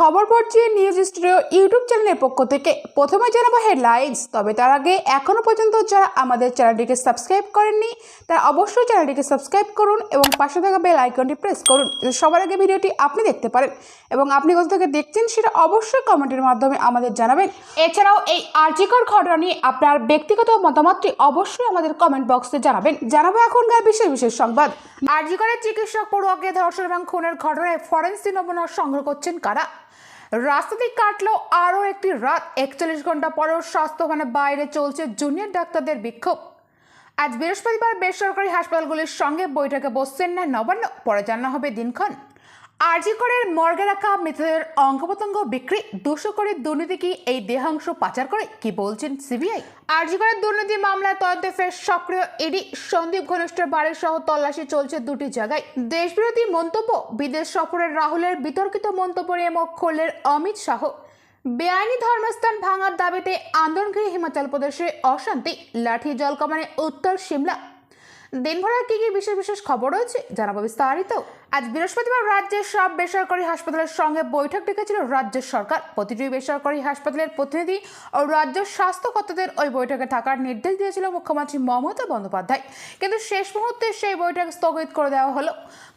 খবর পড়ছি news studio YouTube চ্যানেলের পক্ষ থেকে। প্রথমে জানাব হেডলাইন্স, তবে তার আগে এখনও পর্যন্ত যারা আমাদের চ্যানেলটিকে সাবস্ক্রাইব করেননি, তারা অবশ্যই চ্যানেলটিকে সাবস্ক্রাইব করুন এবং পাশে থাকা বেল আইকনটি প্রেস করুন সবার আগে ভিডিওটি আপনি দেখতে পারেন। এবং আপনি কোথা থেকে দেখছেন সেটা অবশ্যই কমেন্টের মাধ্যমে আমাদের জানাবেন। এছাড়াও এই আর্জিকর ঘটনা নিয়ে আপনার ব্যক্তিগত মতামতটি অবশ্যই আমাদের কমেন্ট বক্সে জানাবেন। জানাব এখনকার বিশেষ বিশেষ সংবাদ। আর্জিকরের চিকিৎসক পড়ুয়াকে ধর্ষণ এবং খুনের ঘটনায় ফরেন্সিক নমুনা সংগ্রহ করছেন কারা? রাস্তা দিয়ে কাটলো আরও একটি রাত। একচল্লিশ ঘণ্টা পরেও স্বাস্থ্যবানের বাইরে চলছে জুনিয়র ডাক্তারদের বিক্ষোভ। আজ বৃহস্পতিবার বেসরকারি হাসপাতালগুলির সঙ্গে বৈঠকে বসছেন না নবান্ন। পরে জানা হবে দিনক্ষণ। আরজিকরের মর্গে রাখা মৃতদের অঙ্গপ্রত্যঙ্গ বিক্রি দুশো করে দুর্নীতি কি এই দেহাংশ পাচার করে, কি বলছেন সিবিআই? আরজিকরের দুর্নীতি মামলায় তদন্তে ফের সক্রিয় ইডি, সন্দীপ ঘনিষ্ঠের বাড়ির সহ তল্লাশি চলছে দুটি জায়গায়। দেশবিরোধী মন্তব্য, বিদেশ সফরের রাহুলের বিতর্কিত মন্তব্য নিয়ে মুখ খুললেন অমিত শাহ। বেআইনি ধর্মস্থান ভাঙার দাবিতে আন্দোলনকারী হিমাচল প্রদেশে অশান্তি, লাঠি জল জলকামানে উত্তর সিমলা। দিনভরের কি কি বিশেষ বিশেষ খবর রয়েছে জানাব বিস্তারিত। আজ বৃহস্পতিবার রাজ্যের সব বেসরকারি হাসপাতালের সঙ্গে বৈঠক ডেকেছিল রাজ্য সরকার। প্রতিটি বেসরকারি হাসপাতালের প্রতিনিধি ও রাজ্য স্বাস্থ্য কর্তাদের ওই বৈঠকে থাকার নির্দেশ দিয়েছিল মুখ্যমন্ত্রী মমতা বন্দ্যোপাধ্যায়। কিন্তু শেষ মুহূর্তে সেই বৈঠক স্থগিত করে দেওয়া হলো।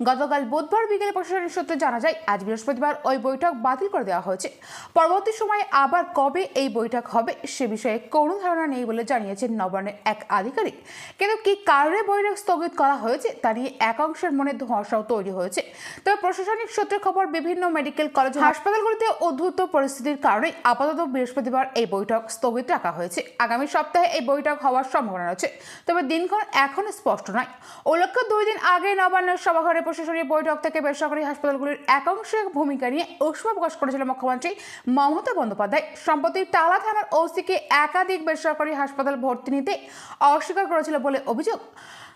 গতকাল বুধবার বিকেলে প্রশাসনের সূত্রে জানা যায়, আজ বৃহস্পতিবার ওই বৈঠক বাতিল করে দেওয়া হয়েছে। পরবর্তী সময়ে আবার কবে এই বৈঠক হবে সে বিষয়ে কোনো ধারণা নেই বলে জানিয়েছেন নবান্নের এক আধিকারিক। কিন্তু কি কারণে বৈঠক স্থগিত করা হয়েছে তা নিয়ে একাংশের মনে ধোঁয়াশাও তৈরি হয়েছে। তবে প্রশাসনিক সূত্রে খবর, বিভিন্ন মেডিকেল কলেজ হাসপাতালগুলিতে উদ্ভূত পরিস্থিতির কারণে আপাতত বৃহস্পতিবার এই বৈঠক স্থগিত রাখা হয়েছে। আগামী সপ্তাহে এই বৈঠক হওয়ার সম্ভাবনা রয়েছে। তবে দিনক্ষণ এখনও স্পষ্ট নয়। উল্লেখ্য দুই দিন আগে নবান্নের সভাঘরে প্রশাসনিক বৈঠক থেকে বেসরকারি হাসপাতালগুলির একাংশের ভূমিকা নিয়ে উষ্মা প্রকাশ করেছিল মুখ্যমন্ত্রী মমতা বন্দ্যোপাধ্যায়। সম্প্রতি টালা থানার ওসিকে একাধিক বেসরকারি হাসপাতাল ভর্তি নিতে অস্বীকার করেছিল বলে অভিযোগ।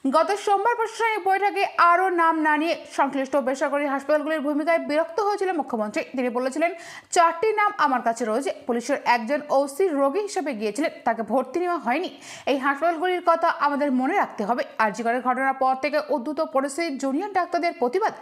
গত সোমবার প্রশাসনিক বৈঠকে আরও নাম না নিয়ে সংশ্লিষ্ট বেসরকারি হাসপাতালগুলির ভূমিকায় বিরক্ত হয়েছিলেন মুখ্যমন্ত্রী। তিনি বলেছিলেন, চারটি নাম আমার কাছে রয়েছে। পুলিশের একজন ওসি রোগী হিসেবে গিয়েছিলেন। তাকে ভর্তি নেওয়া হয়নি। এই হাসপাতালগুলির কথা আমাদের মনে রাখতে হবে। আর্যিকরের ঘটনার পর থেকে উদ্ধূত পরিস্থিতি, জুনিয়র ডাক্তারদের প্রতিবাদ,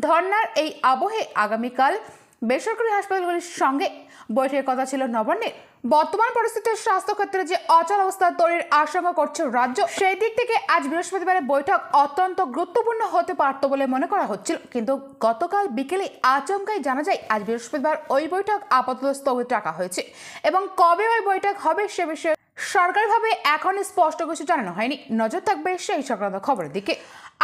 ধর্নার এই আবহে আগামীকাল বেসরকারি হাসপাতালগুলির সঙ্গে। বৈঠকের কথা ছিল নবান্নের। বর্তমান পরিস্থিতির স্বাস্থ্যক্ষেত্রে যে অচল অবস্থা তৈরির আশঙ্কা করছে রাজ্য, সেই দিক থেকে আজ বৃহস্পতিবারের বৈঠক অত্যন্ত গুরুত্বপূর্ণ হতে পারত বলে মনে করা হচ্ছিল। কিন্তু গতকাল বিকেলে আচমকাই জানা যায়, আজ বৃহস্পতিবার ওই বৈঠক আপাতত স্থগিত রাখা হয়েছে। এবং কবে ওই বৈঠক হবে সে বিষয়ে সরকারিভাবে এখন স্পষ্ট কিছু জানানো হয়নি। নজর থাকবে সেই সংক্রান্ত খবরের দিকে।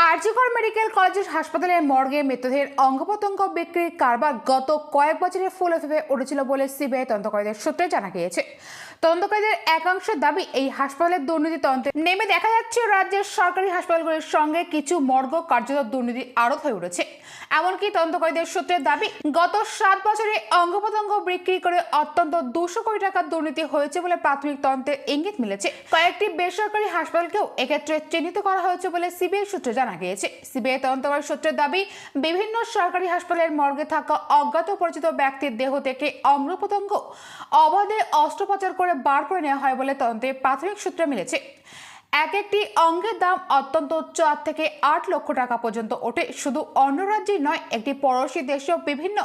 আরজিকর মেডিকেল কলেজের হাসপাতালের মর্গে মৃতদেহের অঙ্গপ্রত্যঙ্গ বিক্রির কারবার গত কয়েক বছরের ফুলে ফেপে উঠেছিল বলে সিবিআই তদন্তকারীদের সূত্রে জানা গিয়েছে। তদন্তকারীদের একাংশের দাবি, এই হাসপাতালের দুর্নীতি তদন্তে নেমে দেখা যাচ্ছে রাজ্যের সরকারি হাসপাতালগুলির সঙ্গে কিছু মর্গ কার্যত দুর্নীতি আরোপ হয়ে উঠেছে। এমনকি তদন্তকারীদের সূত্রের দাবি, গত সাত বছরে অঙ্গপ্রত্যঙ্গ বিক্রি করে অত্যন্ত দুশো কোটি টাকার দুর্নীতি হয়েছে বলে প্রাথমিক তদন্তের ইঙ্গিত মিলেছে। কয়েকটি বেসরকারি হাসপাতালকেও এক্ষেত্রে চিহ্নিত করা হয়েছে বলে সিবিআই সূত্রে জানা গিয়েছে। সিবিআই তদন্তকারী সূত্রের দাবি, বিভিন্ন সরকারি হাসপাতালের মর্গে থাকা অজ্ঞাত পরিচিত ব্যক্তির দেহ থেকে অঙ্গ প্রত্যঙ্গ অবাধে অস্ত্রোপচার করে বার করে নেওয়া হয় বলে তদন্তে প্রাথমিক সূত্রে মিলেছে। এক একটি অঙ্গের দাম অত্যন্ত চার থেকে আট লক্ষ টাকা পর্যন্ত ওঠে। শুধু অন্য রাজ্যেই নয়, একটি পড়োশী দেশেও বিভিন্ন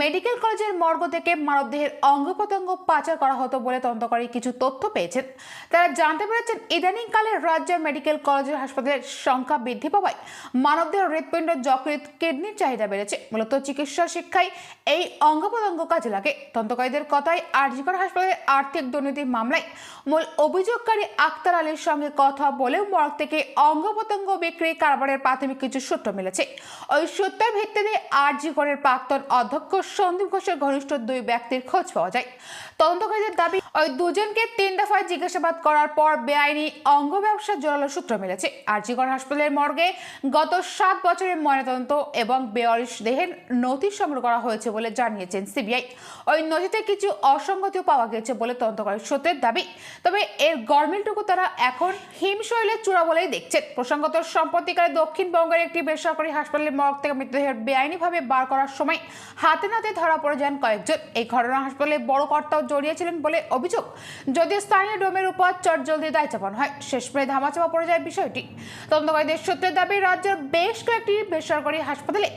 মেডিকেল কলেজের মর্গ থেকে মানবদেহের অঙ্গ প্রত্যঙ্গ পাচার করা হতো বলে তদন্তকারী কিছু তথ্য পেয়েছেন। তারা জানতে পেরেছেন, ইদানিংকালে রাজ্যের মেডিকেল কলেজের হাসপাতালের সংখ্যা বৃদ্ধি পাওয়ায় মানবদেহ হৃৎপিণ্ড যকৃত কিডনির চাহিদা বেড়েছে। মূলত চিকিৎসা শিক্ষায় এই অঙ্গ প্রত্যঙ্গ কাজে লাগে। তদন্তকারীদের কথায় আরজিকর হাসপাতালের আর্থিক দুর্নীতির মামলায় মূল অভিযোগকারী আক্তার আলীর সঙ্গে কথা বলেও মর্গ থেকে অঙ্গ প্রত্যঙ্গ বিক্রি কারবারের প্রাথমিক কিছু সূত্র মিলেছে। ওই সূত্রের ভিত্তিতে আরজিকরের প্রাক্তন অধ্যক্ষ সন্দীপ ঘোষের ঘনিষ্ঠ দুই ব্যক্তির খোঁজ পাওয়া যায়। তদন্তকারীদের দাবি, ওই দুজনকে তিন দফায় জিজ্ঞাসাবাদ করার পর বেআইনি অঙ্গ ব্যবসার জোরালো সূত্র মিলেছে। আরজিকর হাসপাতালের মর্গে গত সাত বছরের ময়নাতদন্ত এবং বেয়াল্লিশ দেহের নথি সংগ্রহ করা হয়েছে বলে জানিয়েছেন সিবিআই। ওই নথিতে কিছু অসঙ্গতিও পাওয়া গেছে বলে তদন্তকারী সূত্রের দাবি। তবে এর গরমিলটুকু তারা এখন হিমশৈলের চূড়া বলেই দেখছেন প্রসঙ্গত সম্প্রতিকালে দক্ষিণবঙ্গের একটি বেসরকারি হাসপাতালের মর্গ থেকে মৃতদেহের বেআইনিভাবে বার করার সময় হাতে নাতে ধরা পড়ে যান কয়েকজন। এই ঘটনা হাসপাতালে বড় কর্তাও জড়িয়েছিলেন বলে অভিযোগ। যদিও স্থানীয় ডোমের উপর চটজলদি দায় চাপানো হয় শেষমেশ ধামাচাপা পড়ে যায় বিষয়টি। তদন্তকারীদের সূত্রের দাবি, রাজ্যের বেশ কয়েকটি বেসরকারি হাসপাতালে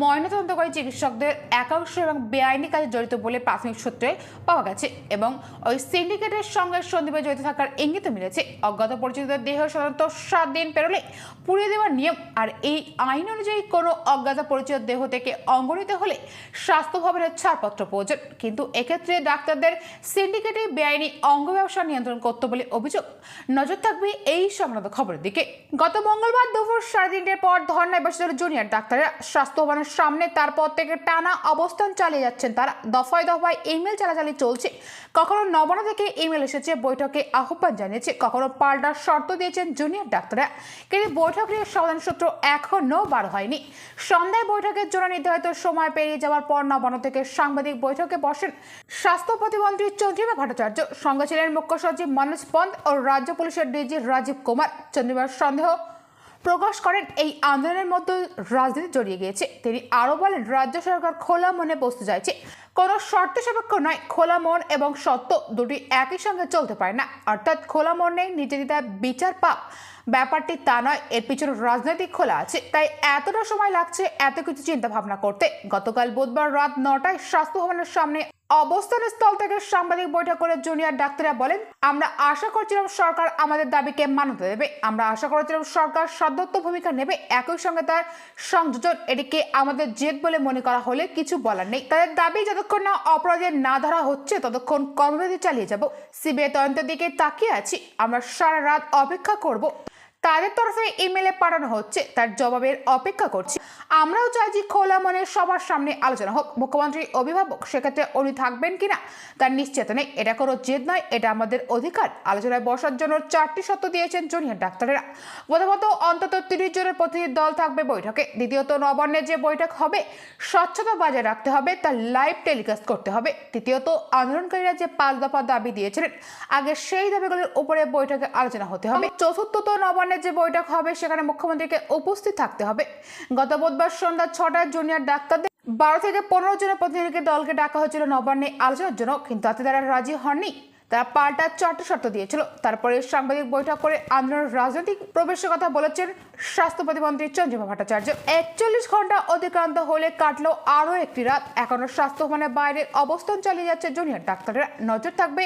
ময়নাতদন্তকারী চিকিৎসকদের একাংশ এবং বেআইনি কাজে জড়িত বলে প্রাথমিক সূত্রে পাওয়া গেছে এবং ওই সিন্ডিকেটের সঙ্গে সন্দীপে জড়িত থাকার ইঙ্গিত মিলেছে। অজ্ঞাত পরিচিতদের দেহ সাধারণত সাত দিন পেরোলে পুড়িয়ে দেওয়ার নিয়ম। আর এই আইন অনুযায়ী কোনো অজ্ঞাত পরিচয় দেহ থেকে অঙ্গনিত হলে স্বাস্থ্য ভবনের ছাড়পত্র প্রয়োজন। কিন্তু এক্ষেত্রে ডাক্তারদের সিন্ডিকেটে বেআইনি অঙ্গ ব্যবসা নিয়ন্ত্রণ করতে বলে অভিযোগ। নজর থাকবে এই সংক্রান্ত খবরের দিকে। গত মঙ্গলবার দুপুর সাড়ে তিনটের পর ধর্নায় বসে জুনিয়র ডাক্তাররা। স্বাস্থ্য ভবনের সামনে তারপর থেকে টানা অবস্থান চালিয়ে যাচ্ছেন তারা। দফায় দফায় ইমেল চালাচালি চলছে। কখনো নবান্ন থেকে ইমেল এসেছে, বৈঠকে আহ্বান জানিয়েছে। কখনো পাল্টা শর্ত দিয়েছেন জুনিয়র ডাক্তাররা। কিন্তু বৈঠক নিয়ে সমাধান সূত্র এখনও বার হয়নি। সন্ধ্যায় বৈঠকের জন্য নির্ধারিত সময় পেরিয়ে যাওয়ার পর নবান্ন থেকে সাংবাদিক বৈঠকে বসেন স্বাস্থ্য প্রতিমন্ত্রী চন্দ্রিমা ভট্টাচার্য। সঙ্গে ছিলেন মুখ্য সচিব মনোজ পন্ত ও রাজ্য পুলিশের ডিজি রাজীব কুমার। চন্দ্রিমার সন্দেহ প্রকাশ করেন এই আন্দোলনের মধ্যে রাজনীতি জড়িয়ে গিয়েছে। তিনি আরও বলেন, রাজ্য সরকার খোলা মনে বসতে চাইছে। কোনো শর্ত সাপেক্ষ নয়, খোলা মন এবং সত্য দুটি একই সঙ্গে চলতে পারে না। অর্থাৎ খোলা মন নির্যাতিতার বিচার পাপ। ব্যাপারটি তা নয়, এর পিছনে রাজনৈতিক খোলা আছে। তাই এতটা সময় লাগছে এত কিছু চিন্তা ভাবনা করতে। গতকাল বুধবার রাত নটায় স্বাস্থ্য ভবনের সামনে অবস্থান স্থল থেকে সাংবাদিক বৈঠক করে জুনিয়র ডাক্তাররা বলেন, আমরা আশা করছিলাম সরকার আমাদের দাবিকে মান্যতা দেবে। আমরা আশা করেছিলাম সরকার সদত্ত ভূমিকা নেবে। একই সঙ্গে তার সংযোজন, এটিকে আমাদের জেদ বলে মনে করা হলে কিছু বলার নেই। তাদের দাবি, যতক্ষণ না অপরাধের না ধরা হচ্ছে, ততক্ষণ কর্মবিরতি চালিয়ে যাব। সিবিআই তদন্তের দিকে তাকিয়ে আছি। আমরা সারা রাত অপেক্ষা করব। তাদের তরফে ইমেলে পাঠানো হচ্ছে, তার জবাবের অপেক্ষা করছি। আমরাও চাইছি খোলা মনে সবার সামনে আলোচনা হোক। মুখ্যমন্ত্রী, অভিভাবক, সেক্ষেত্রে উনি থাকবেন কিনা, তার নিশ্চিত নেই। এটা কোনো জেদ নয়, এটা আমাদের অধিকার। আলোচনায় বসার জন্য চারটি সত্য দিয়েছেন জুনিয়র ডাক্তারেরা। প্রথমত, অন্তত তিরিশ জনের প্রতিনিধি দল থাকবে বৈঠকে। দ্বিতীয়ত নবান্নের যে বৈঠক হবে, স্বচ্ছতা বজায় রাখতে হবে, তার লাইভ টেলিকাস্ট করতে হবে। তৃতীয়ত, আন্দোলনকারীরা যে পাঁচ দফা দাবি দিয়েছিলেন, আগে সেই দাবিগুলোর উপরে বৈঠকে আলোচনা হতে হবে। চতুর্থত নবান্নের যে বৈঠক হবে, সেখানে মুখ্যমন্ত্রীকে উপস্থিত থাকতে হবে। গত বুধবার সন্ধ্যা ছটায় জুনিয়র ডাক্তারদের বারো থেকে পনেরো জনের প্রতিনিধিকে দলকে ডাকা হয়েছিল নবান্নে। আলোচনার জন্য কিন্তু তাতে তারা রাজি হননি। তারা পাল্টা চারটি শর্ত দিয়েছিল। তারপরে সাংবাদিক বৈঠক করে আন্দোলনের রাজনৈতিক প্রবেশের কথা বলেছেন স্বাস্থ্য প্রতিমন্ত্রী চন্দ্রিমা ভট্টাচার্য। একচল্লিশ ঘণ্টা অতিক্রান্ত হলে কাটলো আরও একটি রাত। এখনও স্বাস্থ্য ভবনের বাইরে অবস্থান চালিয়ে যাচ্ছে জুনিয়র ডাক্তাররা। নজর থাকবে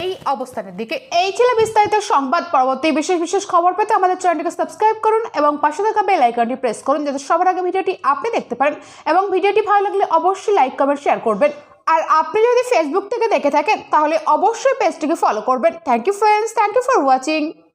এই অবস্থানের দিকে। এই ছিল বিস্তারিত সংবাদ পরবর্তী বিশেষ বিশেষ খবর পেতে আমাদের চ্যানেলটিকে সাবস্ক্রাইব করুন এবং পাশে থাকা বেল আইকনটি প্রেস করুন যাতে সবার আগে ভিডিওটি আপনি দেখতে পারেন। এবং ভিডিওটি ভালো লাগলে অবশ্যই লাইক, কমেন্ট, শেয়ার করবেন। আর আপনি যদি ফেসবুক থেকে দেখে থাকেন, তাহলে অবশ্যই পেজটিকে ফলো করবেন। Thank you friends thank you for watching